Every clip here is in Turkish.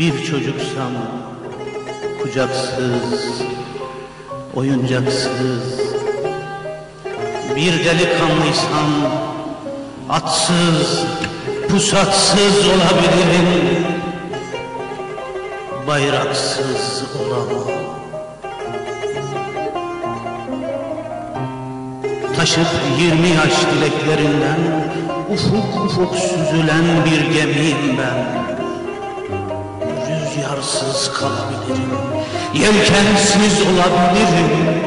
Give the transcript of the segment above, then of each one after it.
Bir çocuksam kucaksız, oyuncaksız Bir delikanlıysam atsız, pusatsız olabilirim. Bayraksız olamam. Taşıp yirmi yaş dileklerinden Ufuk ufuk süzülen bir gemiyim ben Rüzgarsız kalabilirim. Yelkensiz olabilirim.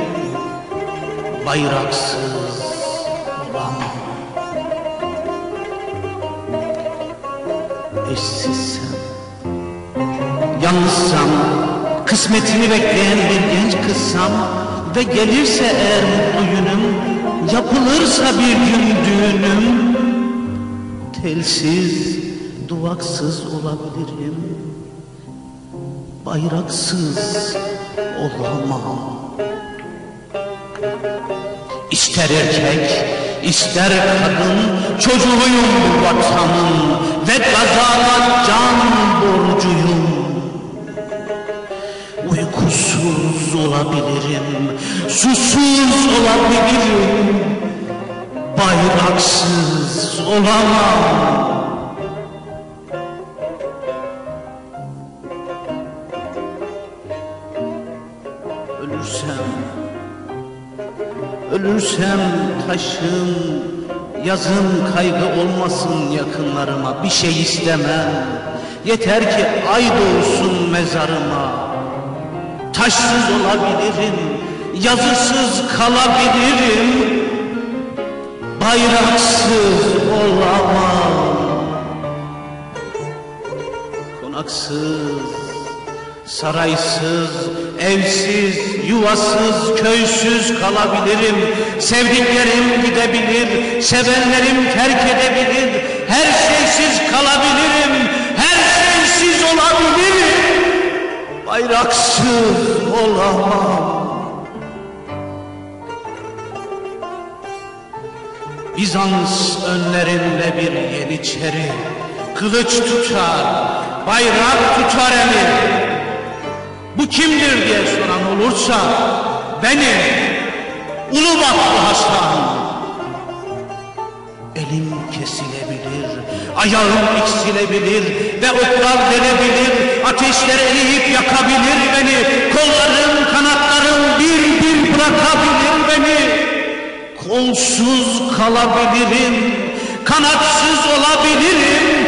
Bayraksız olamam. Eşsizsem. Yalnızsam Kısmetini bekleyen bir genç kızsam Ve gelirse eğer mutlu günüm Yapılırsa bir gün düğünüm Telsiz, duvaksız olabilirim Bayraksız olamam. İster erkek, ister kadın Çocuğuyum bu vatanın Ve gazana can borcuyum. Uykusuz olabilirim Susuz olabilirim. Bayraksız olamam Ölürsem Ölürsem taşım Yazın kaygı olmasın yakınlarıma. Bir şey istemem. Yeter ki ay doğsun mezarıma. Taşsız olabilirim Yazısız kalabilirim. Bayraksız olamam. Konaksız Saraysız, evsiz, yuvasız, köysüz kalabilirim. Sevdiklerim gidebilir, sevenlerim terk edebilir. Her şeysiz kalabilirim, her şeysiz olabilirim. Bayraksız olamam. Bizans önlerinde bir yeniçeri Kılıç tutar, bayrak tutar eli bu kimdir diye soran olursa benim Ulubatlı Hasan. Elim kesilebilir, ayağım eksilebilir ve oklar delebilir, ateşler eriyip yakabilir beni. Kollarım, kanatlarım bir bir bırakabilir beni. Kolsuz kalabilirim, kanatsız olabilirim.